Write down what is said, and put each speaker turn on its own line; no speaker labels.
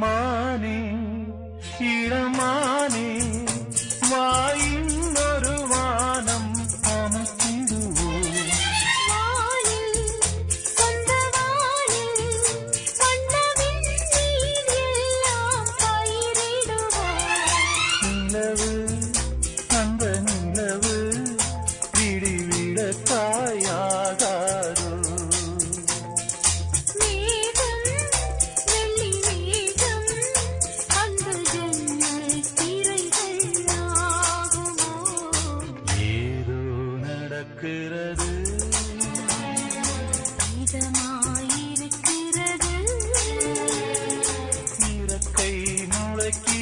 மானே இளமான இருக்கிறது.
இதமாயிருக்கிறது
இறக்கை முழக்கி